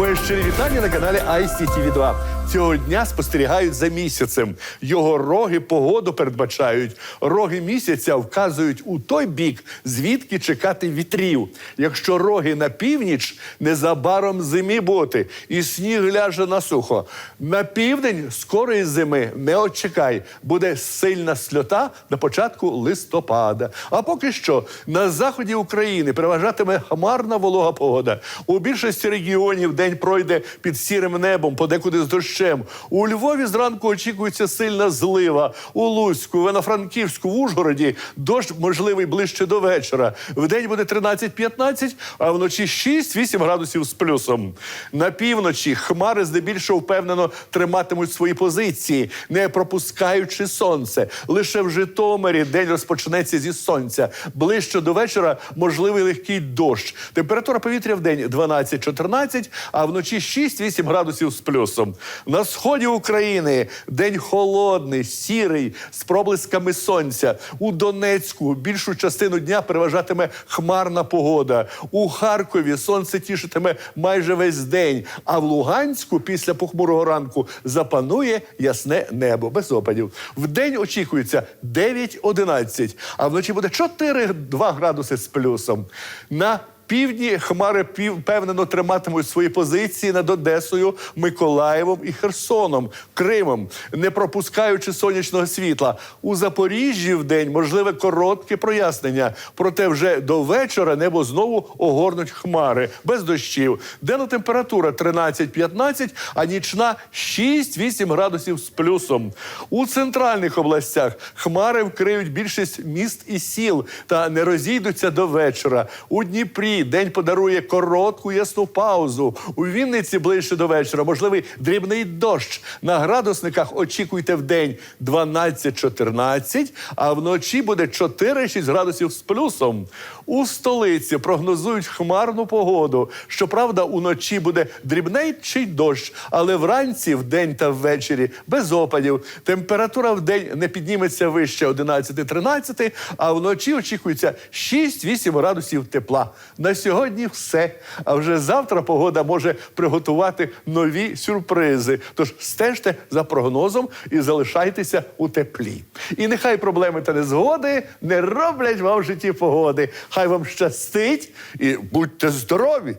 Моє щирі вітання на каналі ICTV 2 Цього дня спостерігають за місяцем. Його роги погоду передбачають. Роги місяця вказують у той бік, звідки чекати вітрів. Якщо роги на північ, незабаром зимі бути, і сніг ляже на сухо. На південь скорої зими не очекай. Буде сильна сльота на початку листопада. А поки що на заході України переважатиме хмарна волога погода. У більшості регіонів день пройде під сірим небом, подекуди з дощем. У Львові зранку очікується сильна злива. У Луцьку, в Івано-Франківську, в Ужгороді дощ можливий ближче до вечора. Вдень буде 13-15, а вночі 6-8 градусів з плюсом. На півночі хмари здебільшого впевнено триматимуть свої позиції, не пропускаючи сонце. Лише в Житомирі день розпочнеться зі сонця. Ближче до вечора можливий легкий дощ. Температура повітря в день 12-14, а вночі 6-8 градусів з плюсом. На сході України день холодний, сірий, з проблисками сонця. У Донецьку більшу частину дня переважатиме хмарна погода. У Харкові сонце тішитиме майже весь день. А в Луганську після похмурого ранку запанує ясне небо без опадів. В день очікується 9-11, а вночі буде 4-2 градуси з плюсом. На Півдні хмари пів впевнено триматимуть свої позиції над Одесою, Миколаєвом і Херсоном, Кримом, не пропускаючи сонячного світла. У Запоріжжі в день можливе коротке прояснення. Проте вже до вечора небо знову огорнуть хмари без дощів. Денна температура 13-15, а нічна 6-8 градусів з плюсом. У центральних областях хмари вкриють більшість міст і сіл та не розійдуться до вечора. У Дніпрі день подарує коротку ясну паузу. У Вінниці ближче до вечора можливий дрібний дощ. На градусниках очікуйте в день 12-14, а вночі буде 4-6 градусів з плюсом. У столиці прогнозують хмарну погоду. Щоправда, уночі буде дрібнейчий дощ, але вранці, вдень та ввечері без опадів. Температура в день не підніметься вище 11-13, а вночі очікується 6-8 градусів тепла. На сьогодні все. А вже завтра погода може приготувати нові сюрпризи. Тож стежте за прогнозом і залишайтеся у теплі. І нехай проблеми та незгоди не роблять вам в житті погоди. Хай вам щастить і будьте здорові!